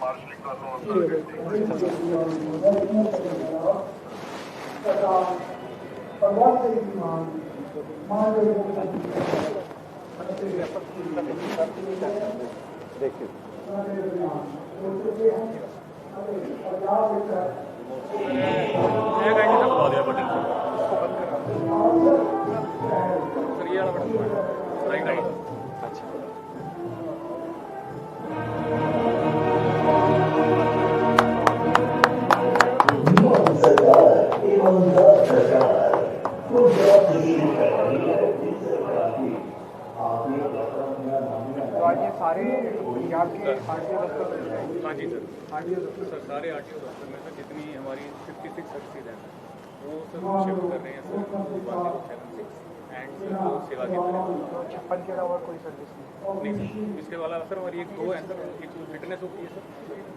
ਮਾਰਸ਼ਲਿੰਗ ਤੁਹਾਨੂੰ ਅੰਦਰ ਇਹ ਗਾਈਡ ਸਭ ਪਾ ਦਿਆ ਬਟਨ ਸਰ ਇਹ ਵਾਲਾ ਬਟਨ ਰਾਈਟ ਰਾਈਟ ਅੱਛਾ पंजाब के आरटीओ दफ्तर में हाँ? जी सर। आरटीओ दफ्तर सर सारे आर टी ओ दफ्तर में सर जितनी हमारी फिफ्टी सिक्स सर्विसेज़ हैं वो सर शिफ्ट कर रहे हैं sir one seven six and sir जो सेवा केंद्र है। तो छप्पन के अलावा कोई सर्विस नहीं नहीं सर। इसके अलावा सर हमारी एक दो है सर एक जो फिटनेस होती है सर।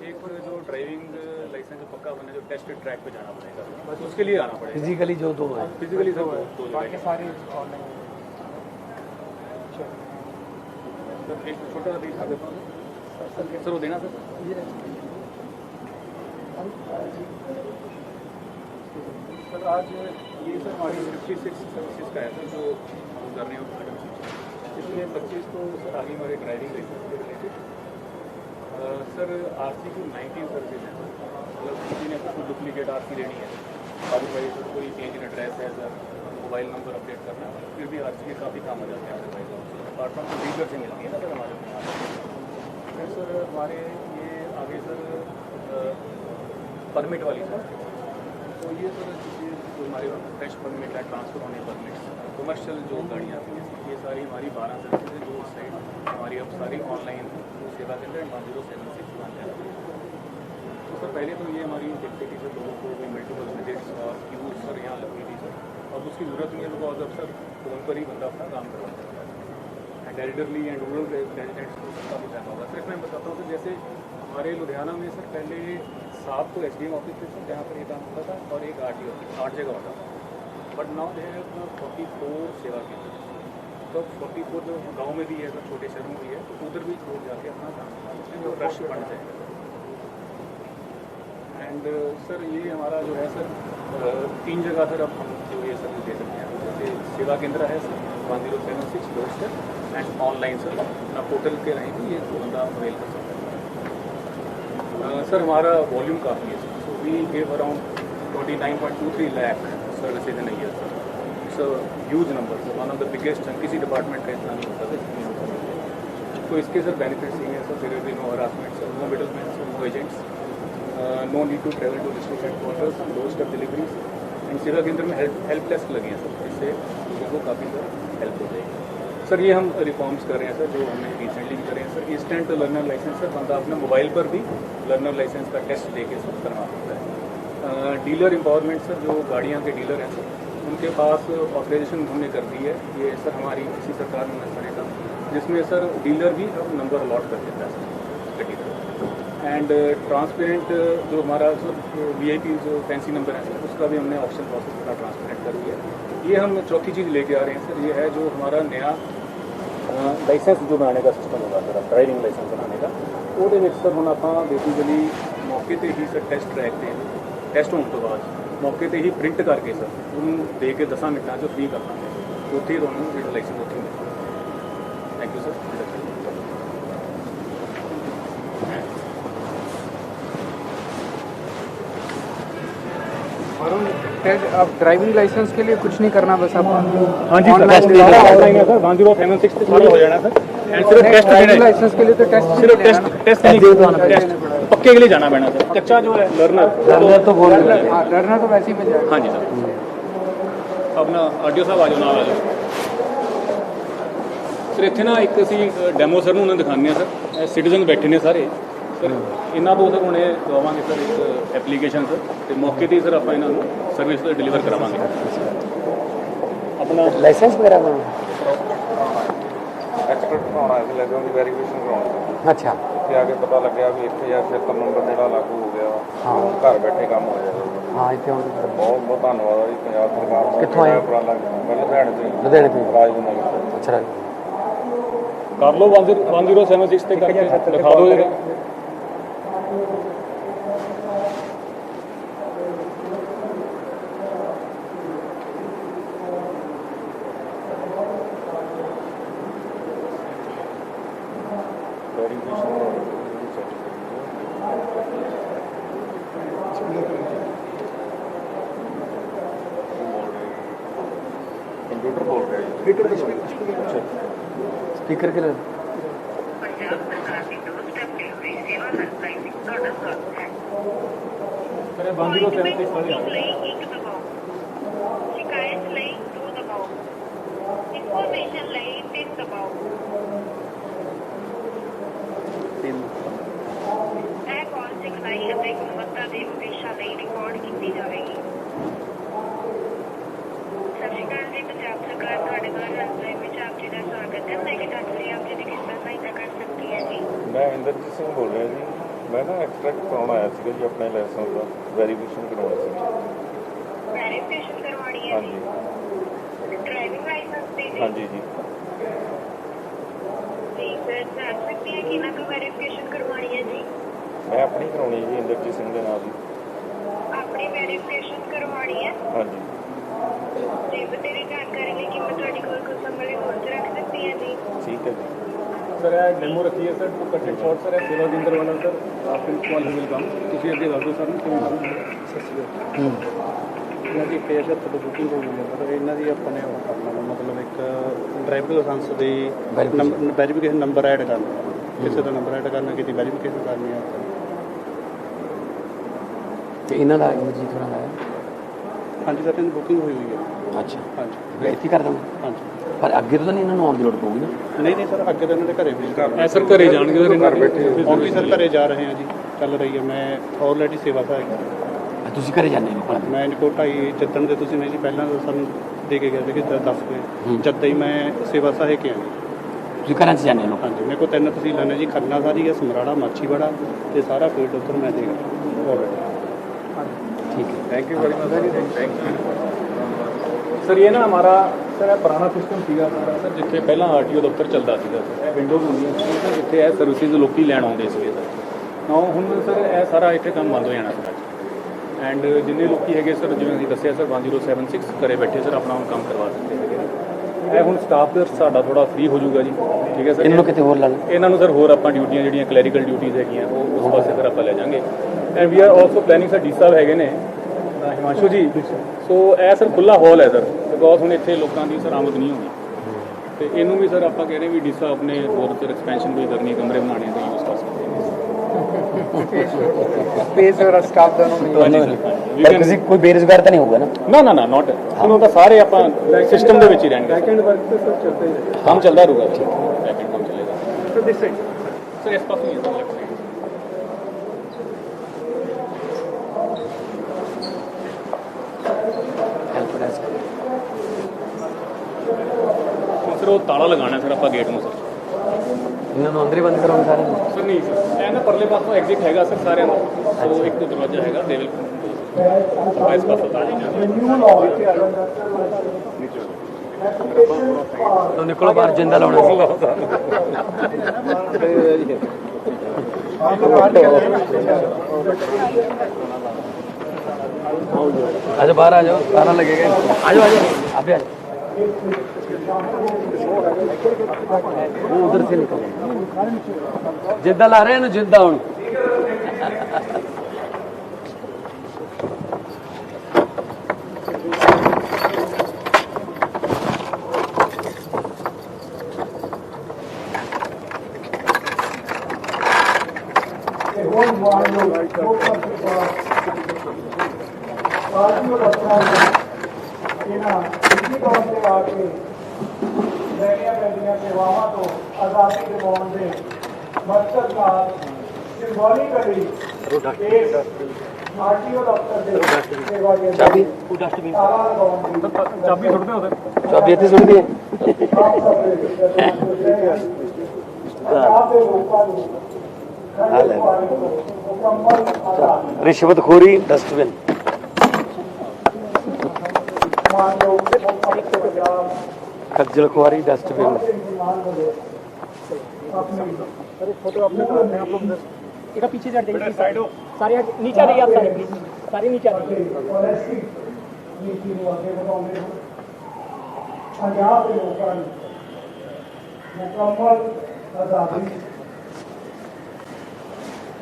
एक जो ड्राइविंग लाइसेंस जो पक्का बना जो टेस्ट ट्रैक पे जाना पड़ेगा बस उसके लिए आना पड़ेगा। फिजिकली जो दो है। फिजिकली दो बाकी सारे ऑनलाइन सर एक छोटा हूँ। सर, वो देना सर। सर, आज ये सर हमारी फिफ्टी सिक्स सर्विसेज़ का है सर, जो कर रहे हैं इसमें पच्चीस तो सर, आगे हमारे ड्राइविंग लाइसेंस के रिलेटेड सर आर सी की नाइनटीन सर्विसेज़ हैं। मतलब किसी ने कोई डुप्लीकेट आर सी लेनी है। काफ़ी भाई, सर, कोई चेंज इन एड्रेस है, सर मोबाइल नंबर अपडेट करना है फिर भी आर सी के काफ़ी काम आ जाते हैं। भाई अपार्ट फ्रॉम से मिलती है ना सर, हमारे यहाँ। सर हमारे ये आगे सर परमिट वाली सर। तो ये सर जो हमारे फ्रेश परमिट है ट्रांसफ़र होने परमिट कमर्शियल जो गाड़ियाँ आती हैं, ये सारी हमारी बारह सर्विसेज़ है, जो उस हमारी अब सारी online Sewa Kendra one zero seven six one तो सर, पहले तो ये हमारी देखते थी सर लोगों को मल्टीपल विजिट्स और क्यूज सर यहाँ लगती थी, सर। अब उसकी ज़रूरत नहीं है बिकॉज़ अब सर फ़ोन पर ही बंदा अपना काम करवा सकता है। एल्डरली एंड रूरल को उसका भी फ़ायदा होगा। सर इसमें मैं बताता हूँ सर जैसे हमारे लुधियाना में सर पहले सात तो एस डी एम ऑफ़िस थे सर जहाँ पर ये काम होता था और एक आर टी ऑफ़िस आठ जगह होता था। But now they have forty four Sewa Kendra. तो फोर्टी फोर जो गाँव में भी है सर छोटे शहरों में भी है तो उधर भी लोग जाके अपना काम करवा सकते हैं जो रश बढ़ जाएगा एंड सर ये हमारा जो है सर तीन जगह सर अब हम जो ये सर्विस दे सकते हैं। जैसे सेवा केंद्र है sir one zero seven six लोस्टर and online sir अपना पोर्टल के रहें भी ये बंदा अवेल कर सकता है। सर हमारा वॉल्यूम काफ़ी है sir so we gave around twenty nine point two three lakh services in year sir it's a number sir one of the biggest किसी डिपार्टमेंट का इतना नहीं होता हैं। तो इसके सर बेनिफिट्स ये हैं sir there is no harassment sir no middle man sir no agents no need to travel to district headquarters low step deliveries and Sewa Kendra में हेल्प हेल्प डेस्क लगे हैं सर इससे लोगों को काफ़ी sir help हो जाएगी। Sir, ये हम रिफॉर्म्स कर रहे हैं सर, जो हमने रिसेंटली कर रहे हैं sir. Instant learner licence sir बंदा अपने मोबाइल पर भी लर्नर लाइसेंस का टेस्ट लेके सर करवा सकता है। डीलर एम्पावरमेंट सर, जो गाड़ियाँ के डीलर हैं सर, उनके पास ऑथराइजेशन हमने कर दी है। ये सर हमारी इसी सरकार ने नज़र जिसमें सर डीलर भी अब नंबर अलॉट कर देता है। सर एंड ट्रांसपेरेंट जो हमारा वी आई पी जो फैंसी नंबर है सर उसका भी हमने ऑप्शन प्रोसेस का ट्रांसपेरेंट कर दिया है ये हम चौथी चीज़ लेके आ रहे हैं सर ये है जो हमारा नया ਲਾਇਸੈਂਸ ਜੋ ਬਣਾਉਣੇ ਦਾ ਸਿਸਟਮ ਹੋਗਾ ਸਰ ਡਰਾਈਵਿੰਗ ਲਾਇਸੈਂਸ ਬਣਾਉਣੇ ਦਾ ਉਹਦੇ ਵਿੱਚ ਸਰ ਹੁਣ ਆਪਾਂ ਬੇਸਿਕਲੀ ਮੌਕੇ ਤੇ ਹੀ ਸਰ ਟੈਸਟ ਟਰੈਕ ਤੇ ਟੈਸਟ ਹੋਣ ਤੋਂ ਬਾਅਦ ਮੌਕੇ ਤੇ ਹੀ ਪ੍ਰਿੰਟ ਕਰਕੇ ਸਰ ਉਹਨੂੰ ਦੇ ਕੇ 10 ਮਿੰਟਾਂ 'ਚ ਫ੍ਰੀ ਕਰ ਦਾਂਗੇ ਉੱਥੇ ਹੀ ਤੁਹਾਨੂੰ ਜਿਹੜਾ ਲਾਇਸੈਂਸ ਉੱਥੇ ਮਿਲੇਗਾ ਥੈਂਕ ਯੂ ਸਰ उन टेस्ट अब ड्राइविंग लाइसेंस के लिए कुछ नहीं करना बस आप हाँ जी सर ऑनलाइन सारा ऑनलाइन है sir one zero seven six पे सारा हो जाना सर एंड सिर्फ टेस्ट ड्राइविंग देना है लाइसेंस के लिए तो टेस्ट सिर्फ टेस्ट टेस्ट नहीं टेस्ट पक्के के लिए जाना पैना सर कच्चा जो है लर्नर लर्नर तो बोल रहे हैं हाँ लर्नर तो वैसे ही मिल जाएगा हाँ जी सर ਆਪਣਾ ਆਡੀਓ ਸਾਹਿਬ ਆ ਜਾਓ ਨਾਲ ਆ ਜਾਓ ਸਰ ਇੱਥੇ ਨਾ ਇੱਕ ਅਸੀਂ ਡੈਮੋ ਸਰ ਨੂੰ ਉਹਨਾਂ ਦਿਖਾਉਂਦੇ ਆ ਸਰ ਸਿਟੀਜ਼ਨ ਬੈਠੇ ਨੇ ਸਾਰੇ ਇਹਨਾਂ ਤੋਂ ਸਰ ਹੁਣ ਇਹ ਦਵਾਵਾਂਗੇ ਸਰ ਇੱਕ ਐਪਲੀਕੇਸ਼ਨ ਸਰ ਤੇ ਮੌਕੇ ਤੇ ਸਰ ਆਪਾਂ ਇਹਨਾਂ ਨੂੰ ਸਰਵਿਸ ਤੇ ਡਿਲੀਵਰ ਕਰਾਵਾਂਗੇ। ਆਪਣਾ ਲਾਇਸੈਂਸ ਵਗੈਰਾ ਐਕਸਪਰਟ ਬਣਾਉਣਾ ਹੈ ਲੱਗਿਆ ਉਹਦੀ ਵੈਰੀਫਿਕੇਸ਼ਨ ਕਰਾਉਣੀ ਅੱਛਾ। ਤੇ ਆ ਕੇ ਪਤਾ ਲੱਗਿਆ ਵੀ ਇੱਥੇ ਆ ਖੇਤਰ ਨੰਬਰ ਜਿਹੜਾ ਲਾਗੂ ਹੋ ਗਿਆ। ਹਾਂ। ਘਰ ਬੈਠੇ ਕੰਮ ਹੋ ਜਾਏਗਾ। ਹਾਂ ਇੱਥੇ ਹੁਣ ਬਹੁਤ ਬਹੁਤ ਧੰਨਵਾਦ ਆ ਪੰਜਾਬ ਸਰਕਾਰ ਦਾ। ਕਿੱਥੋਂ ਆਏ ਮੈਂ ਲੁਧਿਆਣੇ ਤੋਂ ਲੁਧਿਆਣੇ ਤੋਂ ਰਾਜਨਗਰ ਅੱਛਾ। ਕਰ ਲਓ 1076 ਤੇ ਕਰਕੇ ਲਿਖਾ ਦਿਓ ਕੰਪਿਊਟਰ ਬੋਲ ਰਿਹਾ ਜੀ ਸਪੀਕਰ ਕੇ 103 ਤੇ ਪੜਿਆ ਲਈ ਇੱਕ ਦਬਾਓ। ਸ਼ਿਕਾਇਤ ਲਈ ਦੋ ਦਬਾਓ। ਇਨਫੋਰਮੇਸ਼ਨ ਲਈ ਤਿੰਨ ਦਬਾਓ। ਤਿੰਨ। ਇਹ ਕਾਲ ਸਿਖਲਾਈ ਅਤੇ ਗੁਣਵੱਤਾ ਦੇ ਉਦੇਸ਼ਾਂ ਲਈ ਰਿਕਾਰਡ ਕੀਤੀ ਜਾਵੇਗੀ। ਸਤਿ ਸ਼੍ਰੀ ਅਕਾਲ ਜੀ ਪੰਜਾਬ ਸਰਕਾਰ ਤੁਹਾਡੇ ਨਾਲ ਰੰਗਲਾਈ ਵਿੱਚ ਆਪ ਜੀ ਦਾ ਸਵਾਗਤ ਹੈ। ਮੈਂ ਕਿ ਤੁਹਾਡੇ ਲਈ ਆਪ ਜੀ ਦੀ ਕਿਸ ਤਰ੍ਹਾਂ ਸਹਾਇਤਾ ਕਰ ਸਕਦੀ ਹੈ ਜੀ। ਮੈਂ ਇੰਦਰਜੀਤ ਸਿੰਘ ਬੋਲ ਰਿਹਾ ਜੀ। ਮੈਂ ਨਾ ਐਕਸਟ੍ਰੈਕਟ ਕਰਾਉਣ ਆਇਆ ਸੀਗਾ ਜੀ ਆਪਣੇ ਲਾਇਸੈਂਸ ਦਾ ਵੈਰੀਫਿਕੇਸ਼ਨ ਕਰਾਉਣੀ ਸੀ। ਵੈਰੀਫਿਕੇਸ਼ਨ ਕਰਵਾਉਣੀ ਹੈ ਹਾਂਜੀ। ਜੀ ਡਰਾਈਵਿੰਗ ਲਾਇਸੈਂਸ ਦੀ ਜੀ। ਹਾਂਜੀ ਜੀ। ਜੀ ਸਰ ਸਕਦੀ ਹੈ ਕਿ ਨਾ ਕੋ ਵੈਰੀਫਿਕੇਸ਼ਨ ਕਰਵਾਉਣੀ ਹੈ ਜੀ? ਮੈਂ ਆਪਣੀ ਕਰਾਉਣੀ ਹੈ ਜੀ ਇੰਦਰਜੀਤ ਸਿੰਘ ਦੇ ਨਾਮ ਦੀ ਆਪਣੀ ਵੈਰੀਫਿਕੇਸ਼ਨ ਕਰਵਾਉਣੀ ਹੈ। ਹਾਂਜੀ। ਜੀ ਬਤੇਰੀ ਜਾਣਕਾਰੀ ਲਈ ਕਿ ਮੈਂ ਤੁਹਾਡੀ ਕੋਲ ਕੁਝ ਸਮੇਂ ਲਈ 'ਚ ਰੱਖ ਸਕਦੀ ਹਾਂ ਜੀ। ਠੀਕ ਹੈ ਜੀ। ਸਰ ਇਹ ਡੈਮੋ ਰੱਖੀ ਹੈ sir to cut and short sir ਇਹ ਸੇਵਾ ਕੇਂਦਰ ਵਾਲਾ sir call he will come. ਤੁਸੀਂ ਅੱਗੇ ਦੱਸ ਸਰ ਨੂੰ ਕਿਵੇਂ ਕਰਨਾ ਇਹਨਾਂ ਦੀ ਪੇਜ ਤੋਂ ਬੁਕਿੰਗ ਹੋ ਗਈ ਹੈ। ਪਰ ਇਹਨਾਂ ਦੀ ਆਪਾਂ ਨੇ ਉਹ ਕਰਨਾ ਮਤਲਬ ਇੱਕ ਡਰਾਈਵਿੰਗ ਲਾਇਸੈਂਸ ਦੀ ਵੈਰੀਫਿਕੇਸ਼ਨ ਨੰਬਰ ਐਡ ਕਰਨਾ। ਕਿਸੇ ਦਾ ਨੰਬਰ ਐਡ ਕਰਨਾ ਕਿਸੇ ਵੈਰੀਫਿਕੇਸ਼ਨ ਕਰਨੀ ਹੈ। ਤੇ ਇਹਨਾਂ ਦਾ ਜੀ ਥੋੜਾ ਹੈ? ਹਾਂਜੀ ਸਰ ਇਹਨਾਂ ਦੀ ਬੁਕਿੰਗ ਹੋਈ ਹੋਈ ਹੈ। ਅੱਛਾ। ਹਾਂਜੀ। ਮੈਂ ਇੱਥੇ ਕਰ ਦਵਾਂ ਹਾਂਜੀ। ਪਰ ਅੱਗੇ ਤੋਂ ਤਾਂ ਨਹੀਂ ਇਹਨਾਂ ਨੂੰ ਆਉਣ ਦੀ ਲੋੜ ਪਊਗੀ ਨਾ? ਨਹੀਂ ਨਹੀਂ ਸਰ ਅੱਗੇ ਤਾਂ ਇਹਨਾਂ ਦੇ ਘਰੇ ਵੀ ਐ ਸਰ ਘਰੇ ਜਾਣਗੇ ਸਰ ਘਰ ਬੈਠੇ ਹੁਣ ਵੀ ਸਰ ਘਰੇ ਜਾ ਰਹੇ ਹਾਂ ਜੀ ਚੱਲ ਰਹੀ ਹੈ ਮੈਂ ਆਲਰੇਡੀ ਸੇਵਾ ਸਹਾਇਕ ਆ। ਤੁਸੀਂ ਘਰੇ ਜਾਂਦੇ ਹੋ ਭਲਾ ਮੈਂ ਇਨਕੋ ਢਾਈ ਜਿੱਦਣ ਦੇ ਤੁਸੀਂ ਨੇ ਜੀ ਪਹਿਲਾਂ ਤਾਂ ਸਾਨੂੰ ਦੇ ਕੇ ਗਏ ਸੀ ਕਿ 10 ਵਜੇ ਜਦ ਹੀ। ਮੈਂ ਸੇਵਾ ਸਹਾਇਕ ਹਾਂ ਜੀ। ਤੁਸੀਂ ਘਰਾਂ 'ਚ ਜਾਂਦੇ ਹੋ ਹਾਂਜੀ ਮੇਰੇ ਕੋਲ ਤਿੰਨ ਤਹਿਸੀਲਾਂ ਨੇ ਜੀ। ਖੰਨਾ ਸਾਰੀ ਹੈ ਸਮਰਾੜਾ ਮਾਛੀਵਾੜਾ ਤੇ ਸਾਰਾ ਫੀਲਡ ਉੱਧਰ ਮੈਂ ਦੇਖ ਆਲਰੇਡੀ ਠੀਕ ਹੈ। Thank you very much thank you sir ਇਹ ਨਾ ਹਮਾਰਾ ਸਰ ਇਹ ਪੁਰਾਣਾ ਸਿਸਟਮ ਸੀਗਾ ਸਾਰਾ ਸਰ ਜਿੱਥੇ ਪਹਿਲਾਂ ਆਰਟੀਓ ਦਫ਼ਤਰ ਚੱਲਦਾ ਸੀਗਾ ਸਰ ਇਹ ਵਿੰਡੋਜ਼ ਹੁੰਦੀਆਂ ਸੀ ਸਰ ਜਿੱਥੇ ਇਹ ਸਰਵਿਸਿਜ਼ ਲੋਕੀ ਲੈਣ ਆਉਂਦੇ ਸੀਗੇ ਸਰ। ਨਾ ਹੁਣ ਸਰ ਇਹ ਸਾਰਾ ਇੱਥੇ ਕੰਮ ਬੰਦ ਹੋ ਜਾਣਾ ਸਰ ਐਂਡ ਜਿੰਨੇ ਲੋਕੀ ਹੈਗੇ ਸਰ ਜਿਵੇਂ ਅਸੀਂ ਦੱਸਿਆ ਸਰ 1076 ਘਰੇ ਬੈਠੇ ਸਰ ਆਪਣਾ ਕੰਮ ਕਰਵਾ ਸਕਦੇ ਹੈਗੇ। ਇਹ ਹੁਣ ਸਟਾਫ ਦਾ ਸਾਡਾ ਥੋੜਾ ਫ੍ਰੀ ਹੋ ਜਾਊਗਾ ਜੀ। ਠੀਕ ਹੈ ਸਰ? ਇਹਨਾਂ ਨੂੰ ਕਿਤੇ ਹੋਰ ਲਾ ਲਓ। ਇਹਨਾਂ ਨੂੰ ਸਰ ਹੋਰ ਆਪਾਂ ਡਿਊਟੀਆਂ ਜਿਹੜੀਆਂ ਕਲੈਰੀਕਲ ਡਿਊਟੀਆਂ ਹੈਗੀਆਂ ਉਹ ਉਸ ਪਾਸੇ ਫਿਰ ਆਪਾਂ ਲੈ ਜਾਾਂਗੇ। And we are also planning sir D ਸਾਹਿਬ ਹੈਗੇ ਨੇ ਹਿਮਾਂਸ਼ੂ ਜੀ। ਸੋ ਇਹ ਸਰ ਖੁੱਲਾ ਹਾਲ ਹੈ ਸਰ ਬਿਕੋਜ਼ ਹੁਣ ਇੱਥੇ ਲੋਕਾਂ ਦੀ ਸਰ ਆਮਦ ਨਹੀਂ ਹੋਣੀ। ਤੇ ਇਹਨੂੰ ਵੀ ਸਰ ਆਪਾਂ ਕਹਿ ਰਹੇ ਵੀ ਡੀ ਸਾਹਿਬ ਆਪਣੇ ਹੋਰ ਸਰ ਐਕਸਪੈਂਸ਼ਨ ਕੋਈ ਕਰਨੀ ਕਮਰੇ ਬਣਾਉਣੇ ਤਾਂ ਨੇ स्पेस और स्टाफ दोनों में ਹਾਂਜੀ ਸਰ ਹਾਂਜੀ। We ਪਰ can- ਕਿਸੇ ਕੋਈ ਬੇਰੁਜ਼ਗਾਰ ਤਾਂ ਨਹੀਂ ਹੋਊਗਾ ਨਾ ਨਾ ਨਾ ਨਾ ਨਾਟ ਉਹਨਾਂ ਦਾ ਸਾਰੇ ਆਪਾਂ ਸਿਸਟਮ ਦੇ ਵਿੱਚ ਹੀ ਰਹਿਣਗੇ ਬੈਕਐਂਡ ਵਰਕ ਤੇ ਸਰ ਚੱਲਦਾ ਹੀ ਰਹੇਗਾ ਕੰਮ ਚੱਲਦਾ ਰਹੂਗਾ ਬੈਕਐਂਡ ਕੰਮ ਚੱਲੇਗਾ ਸਰ ਦਿਸ ਸਾਈਡ ਸਰ ਇਸ ਪਾਸੇ ਹੀ ਹੈ sir left side। Help desk ਹੁਣ ਸਰ ਉਹ ਤਾਲਾ ਲਗਾਉਣਾ ਸਰ ਆਪਾਂ ਗੇਟ ਨੂੰ ਸਰ ਇਹਨਾਂ ਨੂੰ ਅੰਦਰ ਹੀ ਬੰਦ ਕਰਾਉਣ ਸਾਰੇ ਨੂੰ ਸਰ ਨਹੀਂ ਸਰ ਇਹ ਨਾ ਪਰਲੇ ਪਾਸੋਂ ਐਗਜ਼ਿਟ ਹੈਗਾ ਸਰ ਸਾਰਿਆਂ ਦਾ ਸੋ ਇੱਕ ਦਰਵਾਜ਼ਾ ਹੈਗਾ ਦੇ ਵਿਲ ਇਸ ਪਾਸੋਂ ਤਾਂ ਨਹੀਂ ਜਾਣਾ ਤੋਂ ਨਿਕਲੋ ਬਾਹਰ ਜਿੰਦਾ ਲਾਉਣਾ ਸੀ अच्छा बाहर आ जाओ ताला लगेगा आ जाओ आ जाओ अभी आ जाओ वो उधर से निकलो जिद्दा ला रहे हैं ना जिद्दा हूँ ਦੀ ਚਾਬੀ ਸੁੱਟਦੇ ਹੋ ਸਰ चाबी इतनी सुन दी ਆਪ ਸਭ ਦੇ ਦਰਸ਼ਨ ਪੰਜਾਬ ਦੇ ਲੋਕਾਂ ਨੂੰ ਖੜੇ ਪਾਣੀ ਤੋਂ ਮੁਕੰਮਲ ਆਜ਼ਾਦੀ रिश्वतखोरी डस्टबिन ਮਾਨਯੋਗ ਮੁੱਖ ਮੰਤਰੀ ਪੰਜਾਬ खज्जल खुआरी डस्टबिन ਸਿੰਘ ਜੀ ਮਾਨ ਹੋਵੇ एक पीछे चढ़ जाइए साइड हो सारे नीचे आ जाइए आप सारे प्लीज सारे नीचे आ जाइए ਨੀਤੀ ਨੂੰ ਅੱਗੇ ਵਧਾਉਂਦੇ ਹੋ ਪੰਜਾਬ ਦੇ ਲੋਕਾਂ ਨੂੰ ਮੁਕੰਮਲ ਆਜ਼ਾਦੀ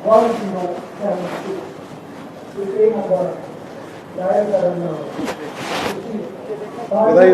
ਵਨ ਜੀਰੋ ਸੈਵਨ ਸਿਕਸ ਇਹ ਨੰਬਰ ਜਾਇਰ ਕਰਨ ਨਾਲ ਵਧਾਈ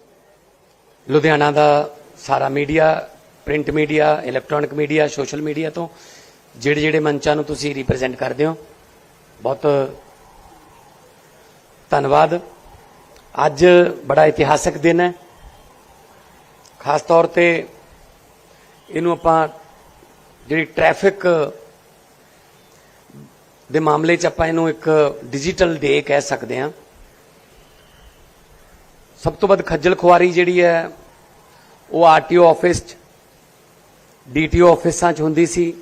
ਲੁਧਿਆਣਾ ਦਾ ਸਾਰਾ media, print media, electronic media, social media ਤੋਂ ਜਿਹੜੇ ਜਿਹੜੇ ਮੰਚਾਂ ਨੂੰ ਤੁਸੀਂ ਰਿਪਰੈਜ਼ੈਂਟ ਕਰਦੇ ਹੋ, ਬਹੁਤ ਧੰਨਵਾਦ। ਅੱਜ ਬੜਾ ਇਤਿਹਾਸਕ ਦਿਨ ਹੈ। ਖਾਸ ਤੌਰ ਤੇ ਇਹਨੂੰ ਆਪਾਂ ਜਿਹੜੀ ਟ੍ਰੈਫਿਕ ਦੇ ਮਾਮਲੇ 'ਚ ਆਪਾਂ ਇਹਨੂੰ ਇੱਕ ਡਿਜੀਟਲ ਡੇ ਕਹਿ ਸਕਦੇ ਹਾਂ। ਸਭ ਤੋਂ ਵੱਧ ਖੱਜਲ ਖੁਆਰੀ ਜਿਹੜੀ ਹੈ, ਉਹ ਆਰਟੀਓ ਆਫਿਸ 'ਚ, ਡੀਟੀਓ ਆਫਿਸਾਂ 'ਚ ਹੁੰਦੀ ਸੀ।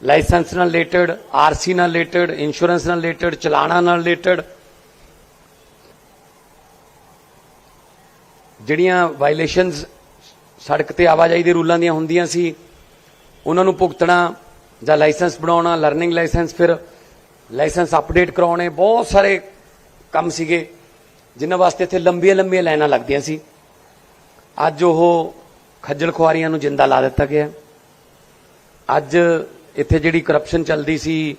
ਲਾਇਸੈਂਸ ਨਾਲ ਰਿਲੇਟਡ, ਆਰਸੀ ਨਾਲ ਰਿਲੇਟਡ, ਇੰਸ਼ੋਰੈਂਸ ਨਾਲ ਰਿਲੇਟਡ, ਚਲਾਣਾ ਨਾਲ ਰਿਲੇਟਡ। ਜਿਹੜੀਆਂ ਵਾਇਲੇਸ਼ਨਸ ਸੜਕ ਤੇ ਆਵਾਜਾਈ ਦੇ ਰੂਲਾਂ ਦੀਆਂ ਹੁੰਦੀਆਂ ਸੀ, ਉਹਨਾਂ ਨੂੰ ਭੁਗਤਣਾ ਜਾਂ ਲਾਇਸੈਂਸ ਬਣਾਉਣਾ ਲਰਨਿੰਗ ਲਾਇਸੈਂਸ ਫਿਰ ਲਾਇਸੈਂਸ ਅਪਡੇਟ ਕਰਾਉਣੇ, ਬਹੁਤ ਸਾਰੇ ਕੰਮ ਸੀਗੇ। ਜਿਨ੍ਹਾਂ ਵਾਸਤੇ ਇੱਥੇ ਲੰਬੀਆਂ ਲੰਬੀਆਂ ਲਾਈਨਾਂ ਲੱਗਦੀਆਂ ਸੀ। ਅੱਜ ਉਹ ਖੱਜਲ ਖੁਆਰੀਆਂ ਨੂੰ ਜਿੰਦਾ ਲਾ ਦਿੱਤਾ ਗਿਆ। ਅੱਜ ਇੱਥੇ ਜਿਹੜੀ ਕਰਪਸ਼ਨ ਚੱਲਦੀ ਸੀ,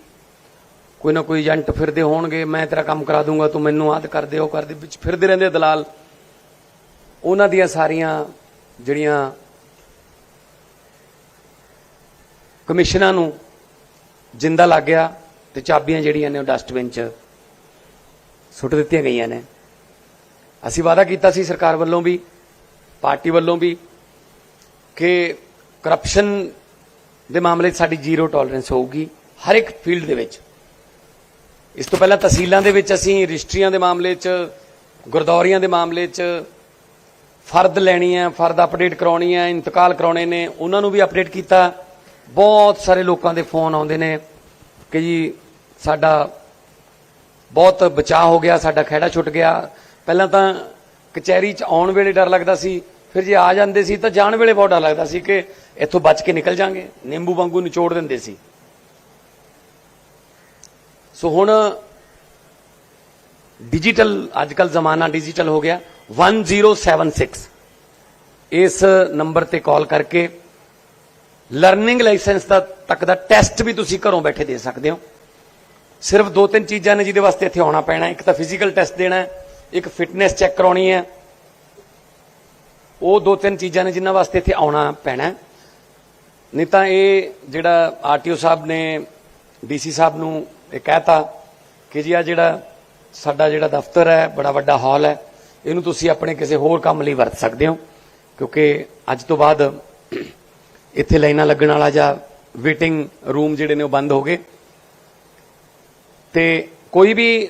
ਕੋਈ ਨਾ ਕੋਈ ਏਜੰਟ ਫਿਰਦੇ ਹੋਣਗੇ, ਮੈਂ ਤੇਰਾ ਕੰਮ ਕਰਾ ਦੂੰਗਾ, ਤੂੰ ਮੈਨੂੰ ਆਦ ਕਰ ਦੇ, ਉਹ ਕਰ ਦੇ, ਵਿੱਚ ਫਿਰਦੇ ਰਹਿੰਦੇ ਦਲਾਲ। ਉਹਨਾਂ ਦੀਆਂ ਸਾਰੀਆਂ ਜਿਹੜੀਆਂ ਕਮਿਸ਼ਨਾਂ ਨੂੰ ਜਿੰਦਾ ਲੱਗ ਗਿਆ ਤੇ ਚਾਬੀਆਂ ਜਿਹੜੀਆਂ ਨੇ ਉਹ ਡਸਟਬਿਨ 'ਚ ਸੁੱਟ ਦਿੱਤੀਆਂ ਗਈਆਂ ਨੇ। ਅਸੀਂ ਵਾਅਦਾ ਕੀਤਾ ਸੀ ਸਰਕਾਰ ਵੱਲੋਂ ਵੀ, ਪਾਰਟੀ ਵੱਲੋਂ ਵੀ, ਕਿ ਕਰਪਸ਼ਨ ਦੇ ਮਾਮਲੇ 'ਚ ਸਾਡੀ ਜ਼ੀਰੋ ਟੋਲਰੈਂਸ ਹੋਊਗੀ ਹਰ ਇੱਕ ਫੀਲਡ ਦੇ ਵਿੱਚ। ਇਸ ਤੋਂ ਪਹਿਲਾਂ ਤਹਿਸੀਲਾਂ ਦੇ ਵਿੱਚ ਅਸੀਂ ਰਜਿਸਟਰੀਆਂ ਦੇ ਮਾਮਲੇ 'ਚ, ਗੁਰਦੌਰੀਆਂ ਦੇ ਮਾਮਲੇ 'ਚ ਫਰਦ ਲੈਣੀ ਹੈ, ਫਰਦ ਅਪਡੇਟ ਕਰਾਉਣੀ ਹੈ, ਇੰਤਕਾਲ ਕਰਾਉਣੇ ਨੇ, ਉਹਨਾਂ ਨੂੰ ਵੀ ਅਪਡੇਟ ਕੀਤਾ। ਬਹੁਤ ਸਾਰੇ ਲੋਕਾਂ ਦੇ ਫੋਨ ਆਉਂਦੇ ਨੇ ਕਿ ਜੀ ਸਾਡਾ ਬਹੁਤ ਬਚਾਅ ਹੋ ਗਿਆ, ਸਾਡਾ ਖਹਿੜਾ ਛੁੱਟ ਗਿਆ। ਪਹਿਲਾਂ ਤਾਂ ਕਚਹਿਰੀ 'ਚ ਆਉਣ ਵੇਲੇ ਡਰ ਲੱਗਦਾ ਸੀ, ਫਿਰ ਜੇ ਆ ਜਾਂਦੇ ਸੀ ਤਾਂ ਜਾਣ ਵੇਲੇ ਬਹੁਤ ਡਰ ਲੱਗਦਾ ਸੀ ਕਿ ਇੱਥੋਂ ਬਚ ਕੇ ਨਿਕਲ ਜਾਾਂਗੇ, ਨਿੰਬੂ ਵਾਂਗੂ ਨਿਚੋੜ ਦਿੰਦੇ ਸੀ। ਸੋ ਹੁਣ ਡਿਜੀਟਲ ਅੱਜਕੱਲ ਜ਼ਮਾਨਾ ਡਿਜੀਟਲ ਹੋ ਗਿਆ 1076 ਇਸ ਨੰਬਰ ਤੇ ਕਾਲ ਕਰਕੇ ਲਰਨਿੰਗ ਲਾਇਸੈਂਸ ਦਾ ਤੱਕ ਦਾ ਟੈਸਟ ਵੀ ਤੁਸੀਂ ਘਰੋਂ ਬੈਠੇ ਦੇ ਸਕਦੇ ਹੋ। ਸਿਰਫ ਦੋ ਤਿੰਨ ਚੀਜ਼ਾਂ ਨੇ ਜਿਹਦੇ ਵਾਸਤੇ ਇੱਥੇ ਆਉਣਾ ਪੈਣਾ, ਇੱਕ ਤਾਂ ਫਿਜ਼ੀਕਲ ਟੈਸਟ ਦੇਣਾ ਹੈ ਇੱਕ ਫਿਟਨੈਸ ਚੈੱਕ ਕਰਾਉਣੀ ਹੈ। ਉਹ ਦੋ ਤਿੰਨ ਚੀਜ਼ਾਂ ਨੇ ਜਿਨ੍ਹਾਂ ਵਾਸਤੇ ਇੱਥੇ ਆਉਣਾ ਪੈਣਾ। ਨਹੀਂ ਤਾਂ ਇਹ ਜਿਹੜਾ ਆਰਟੀਓ ਸਾਹਿਬ ਨੇ, ਡੀਸੀ ਸਾਹਿਬ ਨੂੰ ਇਹ ਕਹਿਤਾ ਕਿ ਜੀ ਆ ਜਿਹੜਾ ਸਾਡਾ ਜਿਹੜਾ ਦਫ਼ਤਰ ਹੈ, ਬੜਾ ਵੱਡਾ ਹਾਲ ਹੈ, ਇਹਨੂੰ ਤੁਸੀਂ ਆਪਣੇ ਕਿਸੇ ਹੋਰ ਕੰਮ ਲਈ ਵਰਤ ਸਕਦੇ ਹੋ। ਕਿਉਂਕਿ ਅੱਜ ਤੋਂ ਬਾਅਦ ਇੱਥੇ ਲਾਈਨਾਂ ਲੱਗਣ ਵਾਲਾ ਜਾਂ ਵੇਟਿੰਗ ਰੂਮ ਜਿਹੜੇ ਨੇ ਉਹ ਬੰਦ ਹੋ ਗਏ। ਤੇ ਕੋਈ ਵੀ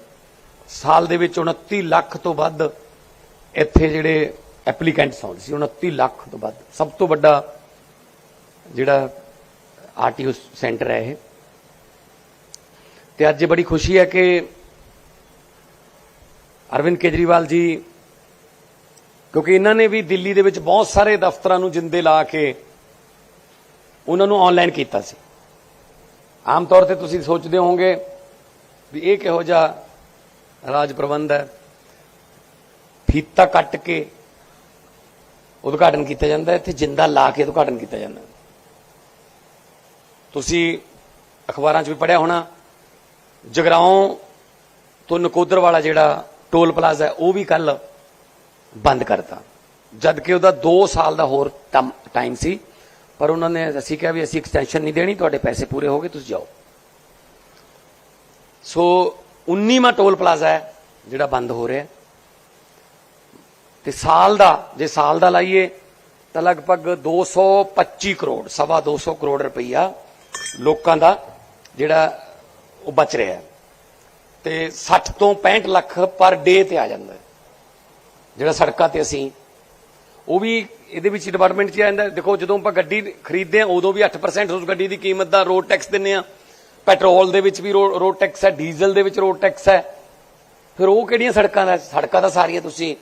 ਸਾਲ ਦੇ ਵਿੱਚ 29 ਲੱਖ ਤੋਂ ਵੱਧ ਇੱਥੇ ਜਿਹੜੇ ਐਪਲੀਕੈਂਟਸ ਆਉਂਦੇ ਸੀ 29 ਲੱਖ ਤੋਂ ਵੱਧ। ਸਭ ਤੋਂ ਵੱਡਾ ਜਿਹੜਾ ਆਰਟੀਓ ਸੈਂਟਰ ਹੈ ਇਹ। ਤੇ ਅੱਜ ਬੜੀ ਖੁਸ਼ੀ ਹੈ ਕਿ ਅਰਵਿੰਦ ਕੇਜਰੀਵਾਲ ਜੀ, ਕਿਉਂਕਿ ਇਹਨਾਂ ਨੇ ਵੀ ਦਿੱਲੀ ਦੇ ਵਿੱਚ ਬਹੁਤ ਸਾਰੇ ਦਫ਼ਤਰਾਂ ਨੂੰ ਜਿੰਦੇ ਲਾ ਕੇ ਉਹਨਾਂ ਨੂੰ ਆਨਲਾਈਨ ਕੀਤਾ ਸੀ। ਆਮ ਤੌਰ ਤੇ ਤੁਸੀਂ ਸੋਚਦੇ ਹੋਵੋਗੇ ਵੀ ਇਹ ਕਿਹੋ ਜਿਹਾ ਰਾਜ ਪ੍ਰਬੰਧ ਹੈ। ਫੀਤਾ ਕੱਟ ਕੇ ਉਦਘਾਟਨ ਕੀਤਾ ਜਾਂਦਾ ਇੱਥੇ ਜਿੰਦਾ ਲਾ ਕੇ ਉਦਘਾਟਨ ਕੀਤਾ ਜਾਂਦਾ ਤੁਸੀਂ ਅਖਬਾਰਾਂ 'ਚ ਵੀ ਪੜਿਆ ਹੋਣਾ, ਜਗਰਾਉਂ ਤੋਂ ਨਕੋਦਰ ਵਾਲਾ ਜਿਹੜਾ ਟੋਲ ਪਲਾਜ਼ਾ ਹੈ, ਉਹ ਵੀ ਕੱਲ ਬੰਦ ਕਰਤਾ। ਜਦ ਕਿ ਉਹਦਾ 2 ਸਾਲ ਦਾ ਹੋਰ ਟਾਈਮ ਸੀ, ਪਰ ਉਹਨਾਂ ਨੇ ਅਸੀਂ ਕਿਹਾ ਵੀ ਅਸੀਂ ਐਕਸਟੈਂਸ਼ਨ ਨਹੀਂ ਦੇਣੀ, ਤੁਹਾਡੇ ਪੈਸੇ ਪੂਰੇ ਹੋ ਗਏ, ਤੁਸੀਂ ਜਾਓ। ਸੋ 19ਵਾਂ ਟੋਲ ਪਲਾਜ਼ਾ ਹੈ, ਜਿਹੜਾ ਬੰਦ ਹੋ ਰਿਹਾ ਹੈ। ਤੇ ਸਾਲ ਦਾ, ਜੇ ਸਾਲ ਦਾ ਲਾਈਏ, ਤਾਂ ਲਗਭਗ 225 ਕਰੋੜ, ਸਵਾ 200 ਕਰੋੜ ਰੁਪਈਆ ਲੋਕਾਂ ਦਾ ਜਿਹੜਾ ਉਹ ਬਚ ਰਿਹਾ ਹੈ। ਤੇ 60 ਤੋਂ 65 ਲੱਖ ਪਰ ਡੇ ਤੇ ਆ ਜਾਂਦਾ ਜਿਹੜਾ ਸੜਕਾਂ ਤੇ ਅਸੀਂ, ਉਹ ਵੀ ਇਹਦੇ ਵਿੱਚ ਡਿਪਾਰਟਮੈਂਟ 'ਚ ਆ ਜਾਂਦਾ ਦੇਖੋ, ਜਦੋਂ ਆਪਾਂ ਗੱਡੀ ਖਰੀਦਦੇ ਆ ਉਦੋਂ ਵੀ 8% ਉਸ ਗੱਡੀ ਦੀ ਕੀਮਤ ਦਾ ਰੋਡ ਟੈਕਸ ਦਿੰਨੇ ਆ ਪੈਟਰੋਲ ਦੇ ਵਿੱਚ ਵੀ ਰੋਡ ਟੈਕਸ ਹੈ, ਡੀਜ਼ਲ ਦੇ ਵਿੱਚ ਰੋਡ ਟੈਕਸ ਹੈ। ਫਿਰ ਉਹ ਕਿਹੜੀਆਂ ਸੜਕਾਂ ਦਾ, ਸੜਕਾਂ ਤਾਂ ਸਾਰੀਆਂ ਤੁਸੀਂ